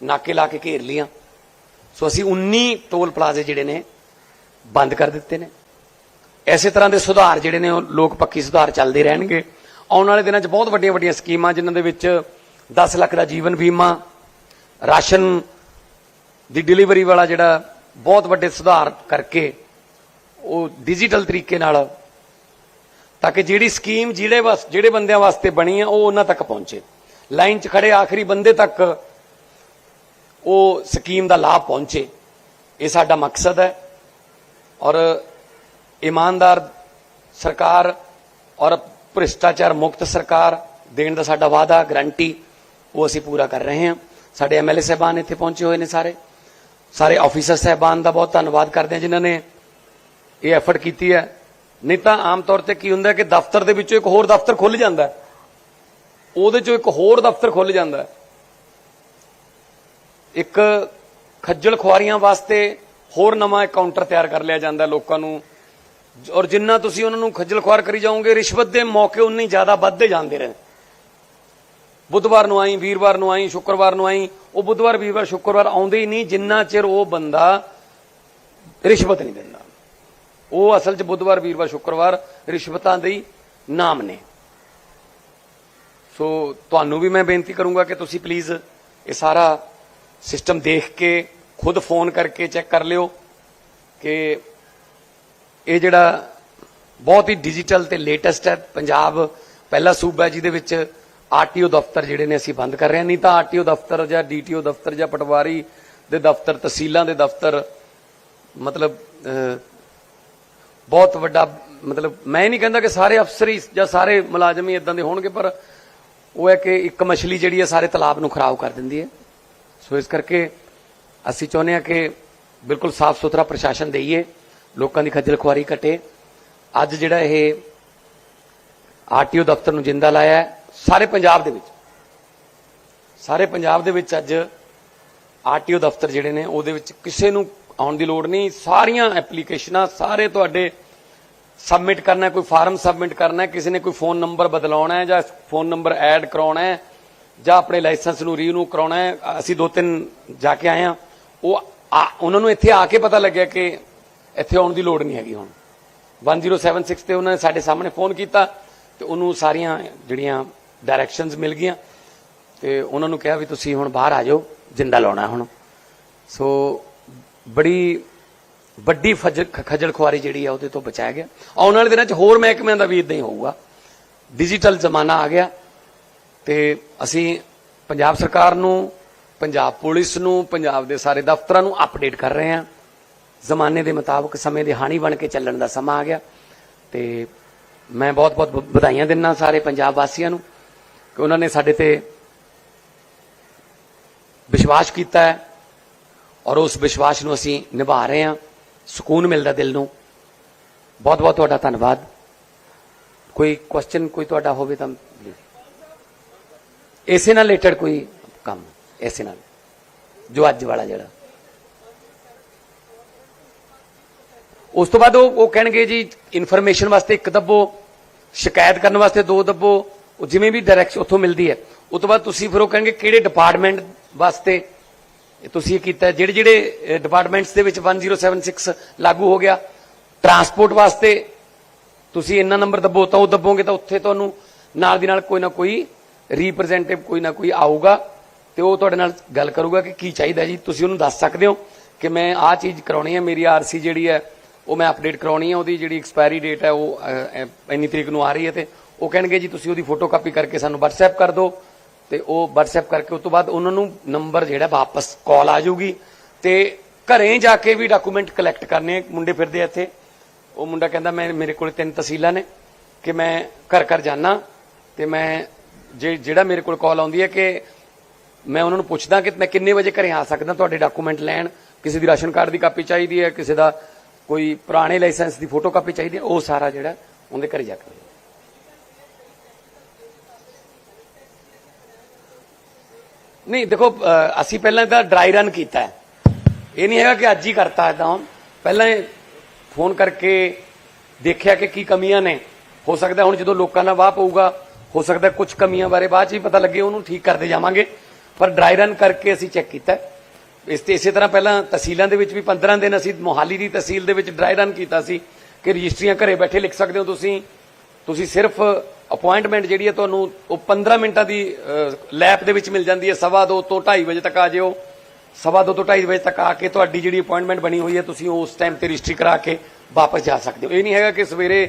ਨਾਕੇ ਲਾ ਕੇ ਘੇਰ ਲੀਆਂ ਸੋ ਅਸੀਂ 19 ਟੋਲ ਪਲਾਜ਼ੇ ਜਿਹੜੇ ਨੇ, ਬੰਦ ਕਰ ਦਿੱਤੇ ਨੇ। ਐਸੇ ਤਰ੍ਹਾਂ ਦੇ ਸੁਧਾਰ ਜਿਹੜੇ ਨੇ ਉਹ ਲੋਕ ਪੱਕੀ ਸੁਧਾਰ ਚੱਲਦੇ ਰਹਿਣਗੇ। ਆਉਣ ਵਾਲੇ ਦਿਨਾਂ 'ਚ ਬਹੁਤ ਵੱਡੀਆਂ ਵੱਡੀਆਂ ਸਕੀਮਾਂ ਜਿਨ੍ਹਾਂ ਦੇ ਵਿੱਚ 10 ਲੱਖ ਦਾ ਜੀਵਨ ਬੀਮਾ, ਰਾਸ਼ਨ ਦੀ ਡਿਲੀਵਰੀ ਵਾਲਾ ਜਿਹੜਾ ਬਹੁਤ ਵੱਡੇ ਸੁਧਾਰ ਕਰਕੇ ਉਹ ਡਿਜੀਟਲ ਤਰੀਕੇ ਨਾਲ ਤਾਂ ਕਿ ਜਿਹੜੀ ਸਕੀਮ ਜਿਹੜੇ ਵਾਸ, ਜਿਹੜੇ ਬੰਦਿਆਂ ਵਾਸਤੇ ਬਣੀ ਹੈ ਉਹ ਉਹਨਾਂ ਤੱਕ ਪਹੁੰਚੇ। ਲਾਈਨ 'ਚ ਖੜੇ ਆਖਰੀ ਬੰਦੇ ਤੱਕ ਉਹ ਸਕੀਮ ਦਾ ਲਾਭ ਪਹੁੰਚੇ। ਇਹ ਸਾਡਾ ਮਕਸਦ ਹੈ ਔਰ ਇਮਾਨਦਾਰ ਸਰਕਾਰ ਔਰ ਭ੍ਰਿਸ਼ਟਾਚਾਰ ਮੁਕਤ ਸਰਕਾਰ ਦੇਣ ਦਾ ਸਾਡਾ ਵਾਅਦਾ, ਗਰੰਟੀ ਉਹ ਅਸੀਂ ਪੂਰਾ ਕਰ ਰਹੇ ਹਾਂ। ਸਾਡੇ ਐਮਐਲਏ ਸਾਹਿਬਾਨ ਇੱਥੇ ਪਹੁੰਚੇ ਹੋਏ ਨੇ ਸਾਰੇ। ਸਾਰੇ ਆਫੀਸਰ ਸਾਹਿਬਾਨ ਦਾ ਬਹੁਤ ਧੰਨਵਾਦ ਕਰਦੇ ਹਾਂ ਜਿਨ੍ਹਾਂ ਨੇ ਇਹ ਐਫਰਟ ਕੀਤੀ ਹੈ। ਨਹੀਂ ਤਾਂ ਆਮ ਤੌਰ ਤੇ ਕੀ ਹੁੰਦਾ ਕਿ ਦਫ਼ਤਰ ਦੇ ਵਿੱਚੋਂ ਇੱਕ ਹੋਰ ਦਫ਼ਤਰ ਖੁੱਲ ਜਾਂਦਾ ਉਹਦੇ ਚੋਂ ਇੱਕ ਹੋਰ ਦਫ਼ਤਰ ਖੁੱਲ ਜਾਂਦਾ ਇੱਕ ਖੱਜਲ ਖੁਆਰੀਆਂ ਵਾਸਤੇ ਹੋਰ ਨਵਾਂ ਕਾਊਂਟਰ ਤਿਆਰ ਕਰ ਲਿਆ ਜਾਂਦਾ ਲੋਕਾਂ ਨੂੰ। ਔਰ ਜਿੰਨਾ ਤੁਸੀਂ ਉਹਨਾਂ ਨੂੰ ਖੱਜਲ ਖੁਆਰ ਕਰੀ ਜਾਓਗੇ, ਰਿਸ਼ਵਤ ਦੇ ਮੌਕੇ ਉਨੇ ਜ਼ਿਆਦਾ ਵੱਧਦੇ ਜਾਂਦੇ ਰਹੇ ਬੁੱਧਵਾਰ ਨੂੰ ਆਈ, ਵੀਰਵਾਰ ਨੂੰ ਆਈ, ਸ਼ੁੱਕਰਵਾਰ ਨੂੰ ਆਈ, ਉਹ ਬੁੱਧਵਾਰ, ਵੀਰਵਾਰ, ਸ਼ੁੱਕਰਵਾਰ ਆਉਂਦੇ ਹੀ ਨਹੀਂ, ਜਿੰਨਾ ਚਿਰ ਉਹ ਬੰਦਾ ਰਿਸ਼ਵਤ ਨਹੀਂ ਦਿੰਦਾ। ਉਹ ਅਸਲ 'ਚ ਬੁੱਧਵਾਰ, ਵੀਰਵਾਰ, ਸ਼ੁੱਕਰਵਾਰ ਰਿਸ਼ਵਤਾਂ ਦੇ ਨਾਮ ਨੇ। ਸੋ ਤੁਹਾਨੂੰ ਵੀ ਮੈਂ ਬੇਨਤੀ ਕਰੂੰਗਾ ਕਿ ਤੁਸੀਂ ਪਲੀਜ਼ ਇਹ ਸਾਰਾ ਸਿਸਟਮ ਦੇਖ ਕੇ, ਖੁਦ ਫੋਨ ਕਰਕੇ ਚੈੱਕ ਕਰ ਲਿਓ ਕਿ ਇਹ ਜਿਹੜਾ ਬਹੁਤ ਹੀ ਡਿਜੀਟਲ ਤੇ ਲੇਟੈਸਟ ਹੈ, ਪੰਜਾਬ ਪਹਿਲਾ ਸੂਬਾ ਜਿਹਦੇ ਵਿੱਚ ਆਰਟੀਓ ਦਫ਼ਤਰ ਜਿਹੜੇ ਨੇ ਅਸੀਂ ਬੰਦ ਕਰ ਰਹੇ ਹਾਂ। ਨਹੀਂ ਤਾਂ ਆਰਟੀਓ ਦਫ਼ਤਰ ਜਾਂ ਡੀਟੀਓ ਦਫ਼ਤਰ ਜਾਂ ਪਟਵਾਰੀ ਦੇ ਦਫ਼ਤਰ, ਤਹਿਸੀਲਾਂ ਦੇ ਦਫ਼ਤਰ, ਮਤਲਬ ਬਹੁਤ ਵੱਡਾ, ਮਤਲਬ ਮੈਂ ਨਹੀਂ ਕਹਿੰਦਾ ਕਿ ਸਾਰੇ ਅਫਸਰ ਹੀ ਜਾਂ ਸਾਰੇ ਮੁਲਾਜ਼ਮ ਹੀ ਇਦਾਂ ਦੇ ਹੋਣਗੇ, ਪਰ ਉਹ ਹੈ ਕਿ ਇੱਕ ਮਛਲੀ ਜਿਹੜੀ ਹੈ ਸਾਰੇ ਤਲਾਬ ਨੂੰ ਖਰਾਬ ਕਰ ਦਿੰਦੀ ਹੈ। ਸੋ ਇਸ ਕਰਕੇ ਅਸੀਂ ਚਾਹੁੰਦੇ ਹਾਂ ਕਿ ਬਿਲਕੁਲ ਸਾਫ਼ ਸੁਥਰਾ ਪ੍ਰਸ਼ਾਸਨ ਦੇਈਏ, ਲੋਕਾਂ ਦੀ ਖੱਜਲ ਖੁਆਰੀ ਘਟੇ। ਅੱਜ ਜਿਹੜਾ ਇਹ ਆਰਟੀਓ ਦਫ਼ਤਰ ਨੂੰ ਜਿੰਦਾ ਲਾਇਆ ਸਾਰੇ ਪੰਜਾਬ ਦੇ ਵਿੱਚ, ਸਾਰੇ ਪੰਜਾਬ ਦੇ ਵਿੱਚ ਅੱਜ ਆਰਟੀਓ ਦਫ਼ਤਰ ਜਿਹੜੇ ਨੇ, ਉਹਦੇ ਵਿੱਚ ਕਿਸੇ ਨੂੰ ਆਉਣ ਦੀ ਲੋੜ ਨਹੀਂ। ਸਾਰੀਆਂ ਐਪਲੀਕੇਸ਼ਨਾਂ ਸਾਰੇ ਤੁਹਾਡੇ ਸਬਮਿਟ ਕਰਨਾ ਕੋਈ ਫਾਰਮ ਸਬਮਿਟ ਕਰਨਾ ਕਿਸੇ ਨੇ ਕੋਈ ਫੋਨ ਨੰਬਰ ਬਦਲਾਉਣਾ ਹੈ ਜਾਂ ਫੋਨ ਨੰਬਰ ਐਡ ਕਰਾਉਣਾ ਹੈ ਜਾਂ ਆਪਣੇ ਲਾਇਸੈਂਸ ਨੂੰ ਰੀਨਿਊ ਕਰਾਉਣਾ ਹੈ। ਅਸੀਂ ਦੋ ਤਿੰਨ ਜਾ ਕੇ ਆਏ ਹਾਂ। ਉਹ ਆ- ਉਹਨਾਂ ਨੂੰ ਇੱਥੇ ਆ ਕੇ ਪਤਾ ਲੱਗਿਆ ਕਿ ਇੱਥੇ ਆਉਣ ਦੀ ਲੋੜ ਨਹੀਂ ਹੈਗੀ ਹੁਣ। 1076 ਤੇ ਉਹਨਾਂ ਨੇ ਸਾਡੇ ਸਾਹਮਣੇ ਫੋਨ ਕੀਤਾ ਤੇ ਉਹਨੂੰ ਸਾਰੀਆਂ ਜਿਹੜੀਆਂ ਡਾਇਰੈਕਸ਼ਨਸ ਮਿਲ ਗਈਆਂ ਤੇ ਉਹਨਾਂ ਨੂੰ ਕਿਹਾ ਵੀ ਤੁਸੀਂ ਹੁਣ ਬਾਹਰ ਆ ਜਾਓ, ਜਿੰਦਾ ਲਾਉਣਾ ਹੁਣ। ਸੋ ਬੜੀ ਵੱਡੀ ਖੱਜਲ ਖਜਲ ਖੁਆਰੀ ਜਿਹੜੀ ਆ ਉਹਦੇ ਤੋਂ ਬਚਾਇਆ ਗਿਆ। ਆਉਣ ਵਾਲੇ ਦਿਨਾਂ 'ਚ ਹੋਰ ਮਹਿਕਮਿਆਂ ਦਾ ਵੀ ਇਦਾਂ ਹੀ ਹੋਊਗਾ। ਡਿਜੀਟਲ ਜ਼ਮਾਨਾ ਆ ਗਿਆ ਤੇ ਅਸੀਂ ਪੰਜਾਬ ਸਰਕਾਰ ਨੂੰ, ਪੰਜਾਬ ਪੁਲਿਸ ਨੂੰ, ਪੰਜਾਬ ਦੇ ਸਾਰੇ ਦਫ਼ਤਰਾਂ ਨੂੰ ਅਪਡੇਟ ਕਰ ਰਹੇ ਹਾਂ। ਜ਼ਮਾਨੇ ਦੇ ਮੁਤਾਬਕ ਸਮੇਂ ਦੇ ਹਾਣੀ ਬਣ ਕੇ ਚੱਲਣ ਦਾ ਸਮਾਂ ਆ ਗਿਆ ਤੇ ਮੈਂ ਬਹੁਤ-ਬਹੁਤ ਵਧਾਈਆਂ ਦਿੰਦਾ ਸਾਰੇ ਪੰਜਾਬ ਵਾਸੀਆਂ ਨੂੰ ਕਿ ਉਹਨਾਂ ਨੇ ਸਾਡੇ ਤੇ ਵਿਸ਼ਵਾਸ ਕੀਤਾ ਹੈ। ਔਰ ਉਸ ਵਿਸ਼ਵਾਸ ਨੂੰ ਅਸੀਂ ਨਿਭਾ ਰਹੇ ਹਾਂ। ਸਕੂਨ ਮਿਲਦਾ ਦਿਲ ਨੂੰ। ਬਹੁਤ ਬਹੁਤ ਤੁਹਾਡਾ ਧੰਨਵਾਦ। ਕੋਈ ਕੁਐਸਚਨ ਕੋਈ ਤੁਹਾਡਾ ਹੋਵੇ ਤਾਂ ਇਸੇ ਨਾਲ ਰਿਲੇਟਡ ਕੋਈ ਕੰਮ, ਇਸੇ ਨਾਲ। ਜੋ ਅੱਜ ਵਾਲਾ ਜਿਹੜਾ। ਉਸ ਤੋਂ ਬਾਅਦ ਉਹ ਉਹ ਕਹਿਣਗੇ ਜੀ ਇਨਫੋਰਮੇਸ਼ਨ ਵਾਸਤੇ ਇੱਕ ਦੱਬੋ, ਸ਼ਿਕਾਇਤ ਕਰਨ ਵਾਸਤੇ ਦੋ ਦੱਬੋ, ਉਹ ਜਿਵੇਂ ਵੀ ਡਾਇਰੈਕਸ਼ਨ ਉੱਥੋਂ ਮਿਲਦੀ ਹੈ। ਉਸ ਤੋਂ ਬਾਅਦ ਤੁਸੀਂ ਫਿਰ ਉਹ ਕਹਿਣਗੇ ਕਿਹੜੇ ਡਿਪਾਰਟਮੈਂਟ ਵਾਸਤੇ ਤੁਸੀਂ ਇਹ ਕੀਤਾ, ਜਿਹੜੇ ਜਿਹੜੇ ਡਿਪਾਰਟਮੈਂਟਸ ਦੇ ਵਿੱਚ 1076 ਲਾਗੂ ਹੋ ਗਿਆ ਟਰਾਂਸਪੋਰਟ ਵਾਸਤੇ ਤੁਸੀਂ ਇੰਨਾ ਨੰਬਰ ਦੱਬੋ, ਤਾਂ ਉਹ ਦੱਬੋਗੇ ਤਾਂ ਉੱਥੇ ਤੁਹਾਨੂੰ ਨਾਲ ਦੀ ਨਾਲ ਕੋਈ ਨਾ ਕੋਈ ਰਿਪਰੈਜ਼ੈਂਟੇਟਿਵ ਕੋਈ ਨਾ ਕੋਈ ਆਊਗਾ ਤੇ ਉਹ ਤੁਹਾਡੇ ਨਾਲ ਗੱਲ ਕਰੂਗਾ ਕਿ ਕੀ ਚਾਹੀਦਾ ਜੀ। ਤੁਸੀਂ ਉਹਨੂੰ ਦੱਸ ਸਕਦੇ ਹੋ ਕਿ ਮੈਂ ਆਹ ਚੀਜ਼ ਕਰਾਉਣੀ ਹੈ, ਮੇਰੀ ਆਰਸੀ ਜਿਹੜੀ ਹੈ, ਉਹ ਮੈਂ ਅਪਡੇਟ ਕਰਾਉਣੀ ਹੈ, ਉਹਦੀ ਜਿਹੜੀ ਐਕਸਪਾਇਰੀ ਡੇਟ ਹੈ, ਉਹ ਇੰਨੀ ਤਰੀਕ ਨੂੰ ਆ ਰਹੀ ਹੈ ਤੇ ਉਹ ਕਹਿਣਗੇ ਜੀ, ਤੁਸੀਂ ਉਹਦੀ ਫੋਟੋ ਕਾਪੀ ਕਰਕੇ ਸਾਨੂੰ WhatsApp ਕਰ ਦਿਓ। ਤੇ ਉਹ WhatsApp ਕਰਕੇ ਉਸ ਤੋਂ ਬਾਅਦ ਉਹਨਾਂ ਨੂੰ ਨੰਬਰ ਜਿਹੜਾ ਵਾਪਸ ਕਾਲ ਆ ਜਾਊਗੀ ਤੇ ਘਰੇ ਜਾ ਕੇ ਵੀ ਡਾਕੂਮੈਂਟ ਕਲੈਕਟ ਕਰਨੇ ਮੁੰਡੇ ਫਿਰਦੇ ਇੱਥੇ। ਉਹ ਮੁੰਡਾ ਕਹਿੰਦਾ, ਮੈਂ, ਮੇਰੇ ਕੋਲ ਤਿੰਨ ਤਹਿਸੀਲਾਂ ਨੇ ਕਿ ਮੈਂ ਘਰ ਘਰ ਜਾਣਾ ਤੇ ਮੈਂ ਜੇ, ਜਿਹੜਾ ਮੇਰੇ ਕੋਲ ਕਾਲ ਆਉਂਦੀ ਹੈ ਕਿ ਮੈਂ ਉਹਨਾਂ ਨੂੰ ਪੁੱਛਦਾ ਕਿ ਮੈਂ ਕਿੰਨੇ ਵਜੇ ਘਰੇ ਆ ਸਕਦਾ ਤੁਹਾਡੇ ਡਾਕੂਮੈਂਟ ਲੈਣ? ਕਿਸੇ ਦੀ ਰਾਸ਼ਨ ਕਾਰਡ ਦੀ ਕਾਪੀ ਚਾਹੀਦੀ ਹੈ, ਕਿਸੇ ਦਾ ਕੋਈ ਪੁਰਾਣੇ ਲਾਇਸੈਂਸ ਦੀ ਫੋਟੋ ਕਾਪੀ ਚਾਹੀਦੀ ਹੈ, ਉਹ ਸਾਰਾ ਜਿਹੜਾ ਉਹਦੇ ਘਰੇ ਜਾ ਕੇ ਨਹੀਂ, ਦੇਖੋ ਅਸੀਂ ਪਹਿਲਾਂ ਤਾਂ ਡਰਾਈ ਰਨ ਕੀਤਾ ਹੈ। ਇਹ ਨਹੀਂ ਹੈਗਾ ਕਿ ਅੱਜ ਹੀ ਕਰਤਾ ਇਦਾਂ ਪਹਿਲਾਂ ਫੋਨ ਕਰਕੇ ਦੇਖਿਆ ਕਿ ਕੀ ਕਮੀਆਂ ਨੇ। ਹੋ ਸਕਦਾ ਹੁਣ ਜਦੋਂ ਲੋਕਾਂ ਨਾਲ ਵਾਹ ਪਊਗਾ, ਹੋ ਸਕਦਾ ਕੁਝ ਕਮੀਆਂ ਬਾਰੇ ਬਾਅਦ ਚ ਹੀ ਪਤਾ ਲੱਗੇ, ਉਹਨੂੰ ਠੀਕ ਕਰਦੇ ਜਾਵਾਂਗੇ। ਪਰ ਡਰਾਈ ਰਨ ਕਰਕੇ ਅਸੀਂ ਚੈੱਕ ਕੀਤਾ ਇਸ ਤੇ ਇਸੇ ਤਰ੍ਹਾਂ ਪਹਿਲਾਂ ਤਹਿਸੀਲਾਂ ਦੇ ਵਿੱਚ ਵੀ 15 ਦਿਨ ਅਸੀਂ ਮੋਹਾਲੀ ਦੀ ਤਹਿਸੀਲ ਦੇ ਵਿੱਚ ਡਰਾਈ ਰਨ ਕੀਤਾ ਸੀ ਕਿ ਰਜਿਸਟਰੀਆਂ ਘਰੇ ਬੈਠੇ ਲਿਖ ਸਕਦੇ ਹੋ ਤੁਸੀਂ। ਤੁਸੀਂ ਸਿਰਫ ਅਪਾਇੰਟਮੈਂਟ ਜਿਹੜੀ ਹੈ ਤੁਹਾਨੂੰ ਉਹ 15 ਮਿੰਟਾਂ ਦੀ ਲੈਪ ਦੇ ਵਿੱਚ ਮਿਲ ਜਾਂਦੀ ਹੈ। ਸਵਾ ਦੋ ਤੋਂ 2:30 ਵਜੇ ਤੱਕ ਆ ਜਿਓ। ਸਵਾ ਦੋ ਤੋਂ 2:30 ਵਜੇ ਤੱਕ ਆ ਕੇ ਤੁਹਾਡੀ ਜਿਹੜੀ ਅਪਾਇੰਟਮੈਂਟ ਬਣੀ ਹੋਈ ਹੈ, ਤੁਸੀਂ ਉਸ ਟਾਈਮ ਤੇ ਰਜਿਸਟਰੀ ਕਰਾ ਕੇ ਵਾਪਸ ਜਾ ਸਕਦੇ ਹੋ। ਇਹ ਨਹੀਂ ਹੈਗਾ ਕਿ ਸਵੇਰੇ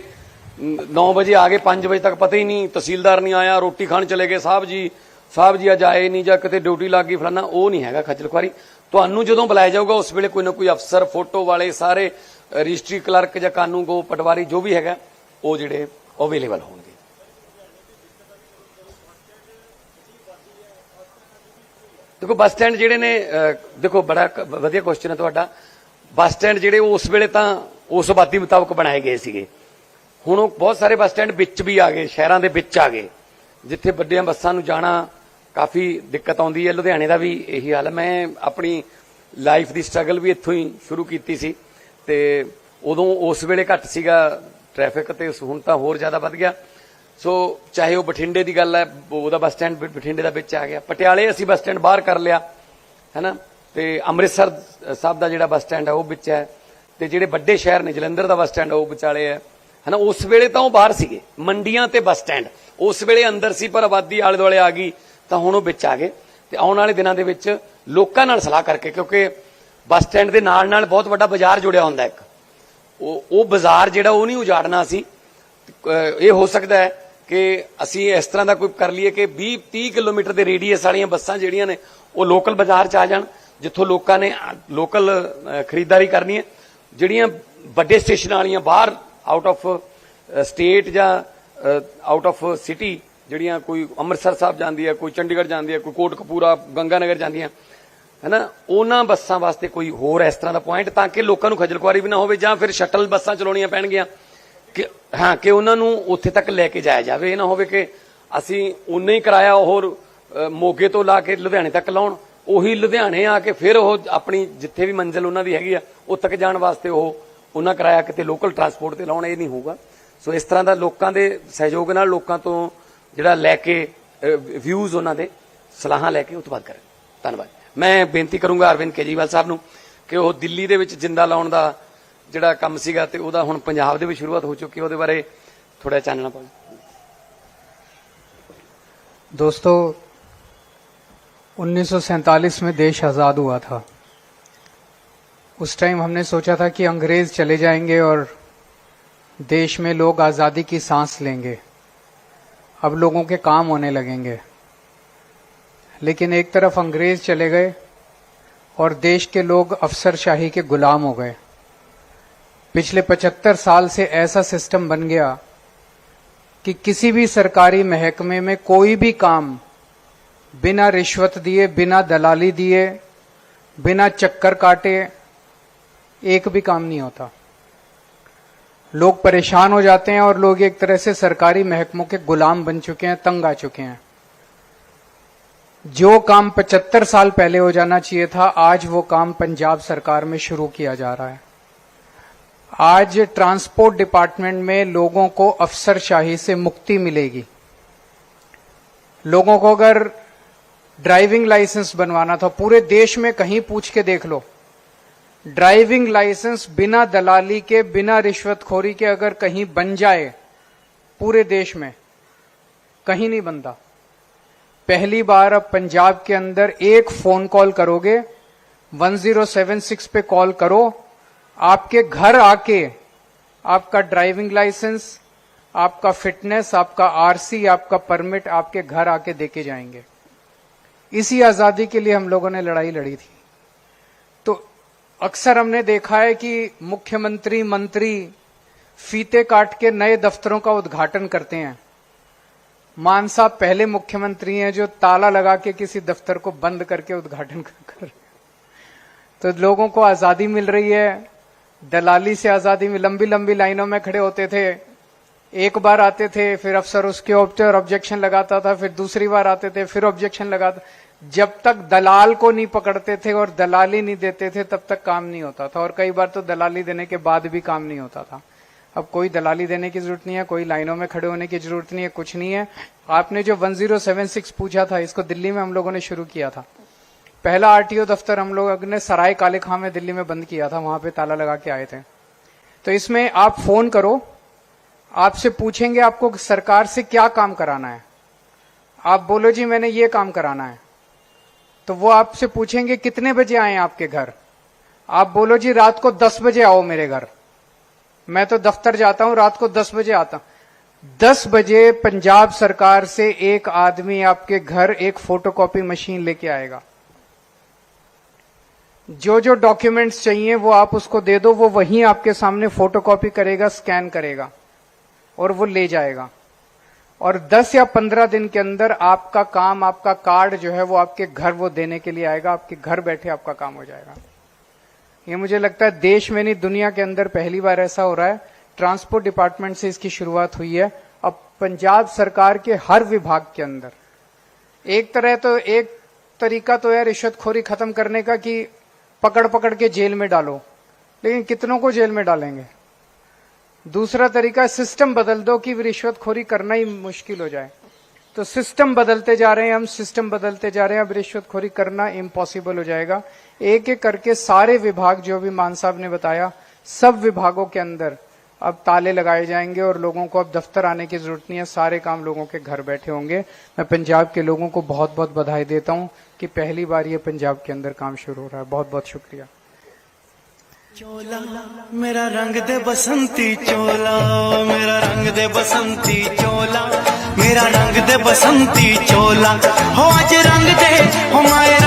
9 ਵਜੇ ਆ ਗਏ 5 ਵਜੇ ਤੱਕ ਪਤਾ ਹੀ ਨਹੀਂ, ਤਹਿਸੀਲਦਾਰ ਨਹੀਂ ਆਇਆ, ਰੋਟੀ ਖਾਣ ਚਲੇ ਗਏ, ਸਾਹਿਬ ਜੀ ਸਾਹਿਬ ਜੀ ਅੱਜ ਆਏ ਨਹੀਂ ਜਾਂ ਕਿਤੇ ਡਿਊਟੀ ਲੱਗ ਗਈ ਫਲਾਣਾ ਉਹ ਨਹੀਂ ਹੈਗਾ ਖੱਜਲ ਖੁਆਰੀ। ਤੁਹਾਨੂੰ ਜਦੋਂ ਬੁਲਾਇਆ ਜਾਊਗਾ, ਉਸ ਵੇਲੇ ਕੋਈ ਨਾ ਕੋਈ ਅਫਸਰ ਫੋਟੋ ਵਾਲੇ, ਸਾਰੇ ਰਜਿਸਟਰੀ ਕਲਰਕ ਜਾਂ ਕਾਨੂੰਗੋ ਪਟਵਾਰੀ, ਜੋ ਵੀ ਹੈਗਾ, ਉਹ ਜਿਹੜੇ ਅਵੇਲੇਬਲ ਹੋਣਗੇ। ਦੇਖੋ, ਬੱਸ ਸਟੈਂਡ ਜਿਹੜੇ ਨੇ ਦੇਖੋ, ਬੜਾ ਵਧੀਆ ਕੁਐਸਚਨ ਹੈ ਤੁਹਾਡਾ। ਬੱਸ ਸਟੈਂਡ ਜਿਹੜੇ ਉਸ ਵੇਲੇ ਤਾਂ ਉਸ ਆਬਾਦੀ ਮੁਤਾਬਕ ਬਣਾਏ ਗਏ ਸੀਗੇ। ਹੁਣ ਉਹ ਬਹੁਤ ਸਾਰੇ ਬੱਸ ਸਟੈਂਡ ਵਿੱਚ ਵੀ ਆ ਗਏ, ਸ਼ਹਿਰਾਂ ਦੇ ਵਿੱਚ ਆ ਗਏ। ਜਿੱਥੇ ਵੱਡੀਆਂ ਬੱਸਾਂ ਨੂੰ ਜਾਣਾ ਕਾਫੀ ਦਿੱਕਤ ਆਉਂਦੀ ਹੈ। ਲੁਧਿਆਣੇ ਦਾ ਵੀ ਇਹੀ ਹਾਲ ਹੈ। ਮੈਂ ਆਪਣੀ ਲਾਈਫ ਦੀ ਸਟਰਗਲ ਵੀ ਇੱਥੋਂ ਹੀ ਸ਼ੁਰੂ ਕੀਤੀ ਸੀ। ਤੇ ਉਦੋਂ ਉਸ ਵੇਲੇ ਘੱਟ ਸੀਗਾ ਟ੍ਰੈਫਿਕ ਤੇ ਹੁਣ ਤਾਂ ਹੋਰ ਜ਼ਿਆਦਾ ਵੱਧ ਗਿਆ। ਸੋ ਚਾਹੇ ਉਹ ਬਠਿੰਡੇ ਦੀ ਗੱਲ ਹੈ, ਉਹਦਾ ਬੱਸ ਸਟੈਂਡ ਬਠਿੰਡੇ ਦਾ ਵਿੱਚ ਆ ਗਿਆ। ਪਟਿਆਲੇ ਅਸੀਂ ਬੱਸ ਸਟੈਂਡ ਬਾਹਰ ਕਰ ਲਿਆ, ਹੈਨਾ? ਤੇ ਅੰਮ੍ਰਿਤਸਰ ਸਾਹਿਬ ਦਾ ਜਿਹੜਾ ਬੱਸ ਸਟੈਂਡ ਹੈ ਉਹ ਵਿੱਚ ਹੈ। ਤੇ ਜਿਹੜੇ ਵੱਡੇ ਸ਼ਹਿਰ ਨੇ, ਜਲੰਧਰ ਦਾ ਬੱਸ ਸਟੈਂਡ ਉਹ ਵਿਚਾਲੇ ਹੈ। ਹੈਨਾ? ਉਸ ਵੇਲੇ ਤਾਂ ਉਹ ਬਾਹਰ ਸੀਗੇ, ਮੰਡੀਆਂ ਤੇ ਬੱਸ ਸਟੈਂਡ। ਉਸ ਵੇਲੇ ਅੰਦਰ ਸੀ, ਪਰ ਆਬਾਦੀ ਆਲੇ ਦੁਆਲੇ ਆ ਗਈ, ਤਾਂ ਹੁਣ ਉਹ ਵਿੱਚ ਆ ਗਏ। ਤੇ ਆਉਣ ਵਾਲੇ ਦਿਨਾਂ ਦੇ ਵਿੱਚ ਲੋਕਾਂ ਨਾਲ ਸਲਾਹ ਕਰਕੇ, ਕਿਉਂਕਿ ਬੱਸ ਸਟੈਂਡ ਦੇ ਨਾਲ ਨਾਲ ਬਹੁਤ ਵੱਡਾ ਬਾਜ਼ਾਰ ਜੁੜਿਆ ਹੁੰਦਾ ਇੱਕ। ਉਹ ਉਹ ਬਾਜ਼ਾਰ ਜਿਹੜਾ ਉਹ ਨਹੀਂ ਉਜਾੜਨਾ ਸੀ। ਇਹ ਹੋ ਸਕਦਾ ਹੈ ਕਿ ਅਸੀਂ ਇਸ ਤਰ੍ਹਾਂ ਦਾ ਕੋਈ ਕਰ ਲਈਏ ਕਿ 20 30 ਕਿਲੋਮੀਟਰ ਦੇ ਰੇਡੀਅਸ ਵਾਲੀਆਂ ਬੱਸਾਂ ਜਿਹੜੀਆਂ ਨੇ, ਉਹ ਲੋਕਲ ਬਾਜ਼ਾਰ 'ਚ ਆ ਜਾਣ, ਜਿੱਥੋਂ ਲੋਕਾਂ ਨੇ ਲੋਕਲ ਖਰੀਦਦਾਰੀ ਕਰਨੀ ਹੈ। ਜਿਹੜੀਆਂ ਵੱਡੇ ਸਟੇਸ਼ਨਾਂ ਵਾਲੀਆਂ ਬਾਹਰ ਆਊਟ ਆਫ ਸਟੇਟ ਜਾਂ ਆਊਟ ਆਫ ਸਿਟੀ ਜਿਹੜੀਆਂ ਕੋਈ ਅੰਮ੍ਰਿਤਸਰ ਸਾਹਿਬ ਜਾਂਦੀ ਹੈ, ਕੋਈ ਚੰਡੀਗੜ੍ਹ ਜਾਂਦੀ ਹੈ, ਕੋਈ ਕੋਟਕਪੂਰਾ, ਗੰਗਾਨਗਰ ਜਾਂਦੀਆਂ ਹੈਨਾ? ਉਹਨਾਂ ਬੱਸਾਂ ਵਾਸਤੇ ਕੋਈ ਹੋਰ ਇਸ ਤਰ੍ਹਾਂ ਦਾ ਪੁਆਇੰਟ ਤਾਂ ਕਿ ਲੋਕਾਂ ਨੂੰ ਖੱਜਲ ਖੁਆਰੀ ਵੀ ਨਾ ਹੋਵੇ ਜਾਂ ਫਿਰ ਸ਼ਟਲ ਬੱਸਾਂ ਚਲਾਉਣੀਆਂ ਪੈਣਗੀਆਂ। ਕਿ ਹਾਂ, ਕਿ ਉਹਨਾਂ ਨੂੰ ਉੱਥੇ ਤੱਕ ਲੈ ਕੇ ਜਾਇਆ ਜਾਵੇ। ਇਹ ਨਾ ਹੋਵੇ ਕਿ ਅਸੀਂ ਉਨਾ ਹੀ ਕਿਰਾਇਆ ਹੋਰ ਮੋਗੇ ਤੋਂ ਲਾ ਕੇ ਲੁਧਿਆਣੇ ਤੱਕ ਲਾਉਣ। ਉਹੀ ਲੁਧਿਆਣੇ ਆ ਕੇ ਫਿਰ ਉਹ ਆਪਣੀ ਜਿੱਥੇ ਵੀ ਮੰਜ਼ਿਲ ਉਹਨਾਂ ਦੀ ਹੈਗੀ ਆ, ਉਹ ਤੱਕ ਜਾਣ ਵਾਸਤੇ ਉਹ ਉਹਨਾਂ ਕਿਰਾਇਆ ਕਿਤੇ ਲੋਕਲ ਟਰਾਂਸਪੋਰਟ ਤੇ ਲਾਉਣ, ਇਹ ਨਹੀਂ ਹੋਊਗਾ। ਸੋ ਇਸ ਤਰ੍ਹਾਂ ਦਾ ਲੋਕਾਂ ਦੇ ਸਹਿਯੋਗ ਨਾਲ ਲੋਕਾਂ ਤੋਂ ਜਿਹੜਾ ਲੈ ਕੇ ਵਿਊਜ਼ ਉਹਨਾਂ ਦੇ, ਸਲਾਹਾਂ ਲੈ ਕੇ ਉਤਪਾਦ ਤੋਂ ਧੰਨਵਾਦ। ਮੈਂ ਬੇਨਤੀ ਕਰੂੰਗਾ ਅਰਵਿੰਦ ਕੇਜੀਵਾਲ ਸਾਹਿਬ ਨੂੰ ਕਿ ਉਹ ਦਿੱਲੀ ਦੇ ਵਿੱਚ ਜਿੰਦਾ ਲਾਉਣ ਦਾ ਜਿਹੜਾ ਕੰਮ ਸੀਗਾ ਤੇ ਉਹਦਾ ਹੁਣ ਪੰਜਾਬ ਦੇ ਵਿੱਚ ਸ਼ੁਰੂਆਤ ਹੋ ਚੁੱਕੀ ਹੈ ਉਹਦੇ ਬਾਰੇ ਥੋੜਾ ਚਾਨਣਾ ਪਾਓ दोस्तों 1947 में देश आज़ाद हुआ था उस टाइम हमने सोचा था कि अंग्रेज चले जाएंगे और देश में लोग आज़ादी की सांस लेंगे अब लोगों के काम होने लगेंगे लेकिन एक तरफ अंग्रेज चले गए और देश के लोग अफसरशाही के गुलाम हो गए पिछले 75 साल से ऐसा सिस्टम बन गया कि किसी भी सरकारी महकमे में कोई भी काम बिना रिश्वत दिए, बिना दलाली दिए, बिना चक्कर काटे, एक भी काम नहीं होता। लोग परेशान हो जाते हैं और लोग एक तरह से सरकारी महकमों के गुलाम बन चुके हैं, तंग आ चुके हैं। जो काम 75 साल पहले हो जाना चाहिए था, आज वो काम पंजाब सरकार में शुरू किया जा रहा है। आज ट्रांसपोर्ट डिपार्टमेंट में लोगों को अफसरशाही से मुक्ति मिलेगी। लोगों को अगर ड्राइविंग लाइसेंस बनवाना था, पूरे देश में कहीं पूछ के देख लो। ड्राइविंग लाइसेंस बिना दलाली के, बिना रिश्वतखोरी के अगर कहीं बन जाए, पूरे देश में, कहीं नहीं बनता। पहली बार अब पंजाब के अंदर एक फ़ोन कॉल करोगे 1076 पे कॉल करो आपके घर आके आपका ड्राइविंग लाइसेंस आपका फिटनेस आपका आरसी आपका परमिट आपके घर आके देके जाएँगे। इसी आज़ादी के लिए हम लोगों ने लड़ाई लड़ी थी। तो अक्सर हमने देखा है कि मुख्यमंत्री, मंत्री फीते काट के नए दफ्तरों का उद्घाटन करते हैं। मान साहब पहले मुख्यमंत्री हैं जो ताला लगा के किसी दफ्तर को बंद करके उद्घाटन कर कर तो लोगों को आज़ादी मिल रही है दलाली से आज़ादी में लंबी लंबी लाइनों में खड़े होते थे। एक बार आते थे, फिर अफसर उसके ऊपर ऑब्जेक्शन लगाता था, फिर दूसरी बार आते थे, फिर ऑब्जेक्शन लगाता जब तक दलाल को नहीं पकड़ते थे और दलाली नहीं देते थे, तब तक काम नहीं होता था। और कई बार तो दलाली देने के बाद भी काम नहीं होता था। अब कोई दलाली देने की ज़रूरत नहीं है, कोई लाइनों में खड़े होने की ज़रूरत नहीं है, कुछ नहीं है। आपने जो 1076 पूछा था, इसको दिल्ली में हम लोगों ने शुरू किया था। पहला आरटीओ दफ्तर हम लोग ने सराय काले खां में दिल्ली में बंद किया था, वहाँ पे ताला लगा के आए थे। तो इसमें आप फ़ोन करो, आपसे पूछेंगे आपको सरकार से क्या काम कराना है। आप बोलो, जी, मैंने ये काम कराना है। तो वो आपसे पूछेंगे, कितने बजे आए आपके घर? आप बोलो, जी, रात को दस बजे आओ मेरे घर। मैं तो दफ्तर जाता हूँ, रात को दस बजे आता हूँ। दस बजे पंजाब सरकार से एक आदमी आपके घर एक फोटोकॉपी मशीन लेके आएगा। जो जो डॉक्यूमेंट्स चाहिए, वो आप उसको दे दो, वो वहीं आपके सामने फोटोकॉपी करेगा स्कैन करेगा, और वो ले जाएगा। और 10 या 15 दिन के अंदर आपका काम, आपका कार्ड जो है, वो आपके घर वो देने के लिए आएगा, आपके घर बैठे आपका काम हो जाएगा। ये मुझे लगता है देश में नहीं, दुनिया के अंदर पहली बार ऐसा हो रहा है। ट्रांसपोर्ट डिपार्टमेंट से इसकी शुरुआत हुई है। अब पंजाब सरकार के हर विभाग के अंदर। एक तरह तो एक तरीका तो है रिश्वतखोरी खत्म करने का कि पकड़ पकड़ के जेल में डालो। लेकिन कितनों को जेल में डालेंगे? दूसरा तरीका सिस्टम बदल दो कि रिश्वतखोरी करना ही मुश्किल हो जाए। तो सिस्टम बदलते जा रहे हैं हम सिस्टम बदलते जा रहे हैं, अब रिश्वतखोरी करना इम्पॉसिबल हो जाएगा। एक एक करके सारे विभाग, जो भी मान साहब ने बताया, सब विभागों के अंदर अब ताले लगाए जाएँगे और लोगों को अब दफ्तर आने की ज़रूरत नहीं है। सारे काम लोगों के घर बैठे होंगे। मैं पंजाब के लोगों को बहुत बहुत बधाई देता हूँ। कि पहली बार ये पंजाब के अंदर काम शुरू हो रहा है। बहुत बहुत शुक्रिया। चोला, मेरा रंग दे बसंती चोला, मेरा रंग दे बसंती चोला, मेरा रंग दे बसंती चोला। हो आज रंग दे, हो माए